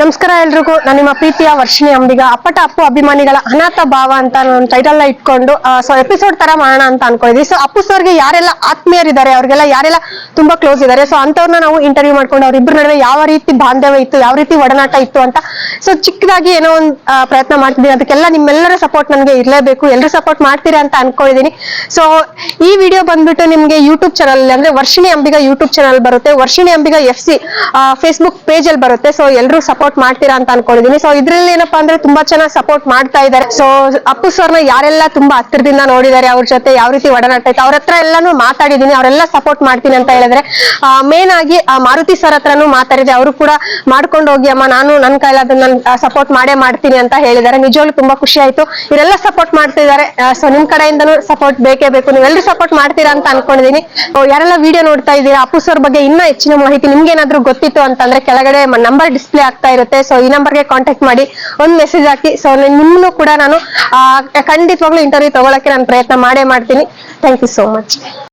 ನಮಸ್ಕಾರ ಎಲ್ರಿಗೂ. ನಾನು ನಿಮ್ಮ ಪ್ರೀತಿಯ ವರ್ಷಿಣಿ ಅಂಬಿಗ. ಅಪ್ಪಟ ಅಪ್ಪು ಅಭಿಮಾನಿಗಳ ಅನಾಥ ಭಾವ ಅಂತ ನಾನು ಟೈಟಲ್ನ ಇಟ್ಕೊಂಡು ಸೊ ಎಪಿಸೋಡ್ ತರ ಮಾಡೋಣ ಅಂತ ಅನ್ಕೊಂಡಿದ್ವಿ ಸೊ ಅಪ್ಪು ಸರ್ಗೆ ಯಾರೆಲ್ಲ ಆತ್ಮೀಯರಿದ್ದಾರೆ ಅವ್ರಿಗೆಲ್ಲ ಯಾರೆಲ್ಲ ತುಂಬಾ ಕ್ಲೋಸ್ ಇದ್ದಾರೆ ಸೊ ಅಂತವ್ರನ್ನ ನಾವು ಇಂಟರ್ವ್ಯೂ ಮಾಡ್ಕೊಂಡು, ಅವ್ರಿಬ್ರು ನಡುವೆ ಯಾವ ರೀತಿ ಬಾಂಧವ್ಯ ಇತ್ತು, ಯಾವ ರೀತಿ ಒಡನಾಟ ಇತ್ತು ಅಂತ ಸೊ ಚಿಕ್ಕದಾಗಿ ಏನೋ ಒಂದು ಪ್ರಯತ್ನ ಮಾಡ್ತಿದ್ದೀನಿ. ಅದಕ್ಕೆಲ್ಲ ನಿಮ್ಮೆಲ್ಲರ ಸಪೋರ್ಟ್ ನನಗೆ ಇರಲೇಬೇಕು. ಎಲ್ಲರೂ ಸಪೋರ್ಟ್ ಮಾಡ್ತೀರಾ ಅಂತ ಅನ್ಕೊಂಡಿದ್ದೀನಿ ಸೊ ಈ ವಿಡಿಯೋ ಬಂದ್ಬಿಟ್ಟು ನಿಮ್ಗೆ ಯೂಟ್ಯೂಬ್ ಚಾನಲ್ ಅಂದ್ರೆ ವರ್ಷಿಣಿ ಅಂಬಿಗ ಯೂಟ್ಯೂಬ್ ಚಾನಲ್ ಬರುತ್ತೆ. Varshini Ambiga F C Facebook page ಅಲ್ಲಿ ಬರುತ್ತೆ. ಸೊ ಎಲ್ಲರೂ ಸಪೋರ್ಟ್ ಮಾಡ್ತೀರಾ ಅಂತ ಅನ್ಕೊಂಡಿದೀನಿ ಸೊ ಇದ್ರಲ್ಲಿ ಏನಪ್ಪಾ ಅಂದ್ರೆ ತುಂಬಾ ಚೆನ್ನಾಗಿ ಸಪೋರ್ಟ್ ಮಾಡ್ತಾ ಇದ್ದಾರೆ. ಸೊ ಅಪ್ಪು ಸರ್ನ ಯಾರೆಲ್ಲ ತುಂಬಾ ಹತ್ತಿರದಿಂದ ನೋಡಿದ್ದಾರೆ, ಅವ್ರ ಜೊತೆ ಯಾವ ರೀತಿ ಒಡನಾಟ ಇತ್ತು, ಅವ್ರ ಹತ್ರ ಎಲ್ಲಾನು ಮಾತಾಡಿದೀನಿ ಅವರೆಲ್ಲ ಸಪೋರ್ಟ್ ಮಾಡ್ತೀನಿ ಅಂತ ಹೇಳಿದ್ರೆ ಮೇನ್ ಆಗಿ ಮಾರುತಿ ಸರ್ ಹತ್ರನೂ ಮಾತಾಡಿದೆ. ಅವರು ಕೂಡ ಮಾಡ್ಕೊಂಡು ಹೋಗಿ, ಅಮ್ಮ, ನಾನು ನನ್ನ ಅದನ್ನ ಸಪೋರ್ಟ್ ಮಾಡೇ ಮಾಡ್ತೀನಿ ಅಂತ ಹೇಳಿದ್ದಾರೆ. ನಿಜವಾಗ್ಲೂ ತುಂಬಾ ಖುಷಿ ಆಯ್ತು. ಇವರೆಲ್ಲ ಸಪೋರ್ಟ್ ಮಾಡ್ತಿದ್ದಾರೆ. ಸೊ ನಿಮ್ ಕಡೆಯಿಂದನೂ ಸಪೋರ್ಟ್ ಬೇಕೇ ಬೇಕು. ನೀವೆಲ್ಲರೂ ಸಪೋರ್ಟ್ ಮಾಡ್ತೀರಾ ಅಂತ ಅನ್ಕೊಂಡಿದೀನಿ ಯಾರೆಲ್ಲ ವಿಡಿಯೋ ನೋಡ್ತಾ ಇದ್ದೀರಾ, ಅಪ್ಪು ಸರ್ ಬಗ್ಗೆ ಇನ್ನೂ ಹೆಚ್ಚಿನ ಮಾಹಿತಿ ನಿಮ್ಗೆ ಏನಾದ್ರು ಗೊತ್ತಿತ್ತು ಅಂತಂದ್ರೆ, ಕೆಳಗಡೆ ನಂಬರ್ ಡಿಸ್ಪ್ಲೇ ಆಗ್ತಾ ಇರುತ್ತೆ. ಸೊ ಈ ನಂಬರ್ಗೆ ಕಾಂಟ್ಯಾಕ್ಟ್ ಮಾಡಿ, ಒಂದು ಮೆಸೇಜ್ ಹಾಕಿ. ಸೊ ನಿಮ್ಮನ್ನು ಕೂಡ ನಾನು ಖಂಡಿತವಾಗ್ಲೂ ಇಂಟರ್ವ್ಯೂ ತಗೊಳಕ್ಕೆ ನಾನು ಪ್ರಯತ್ನ ಮಾಡೇ ಮಾಡ್ತೀನಿ. Thank you so much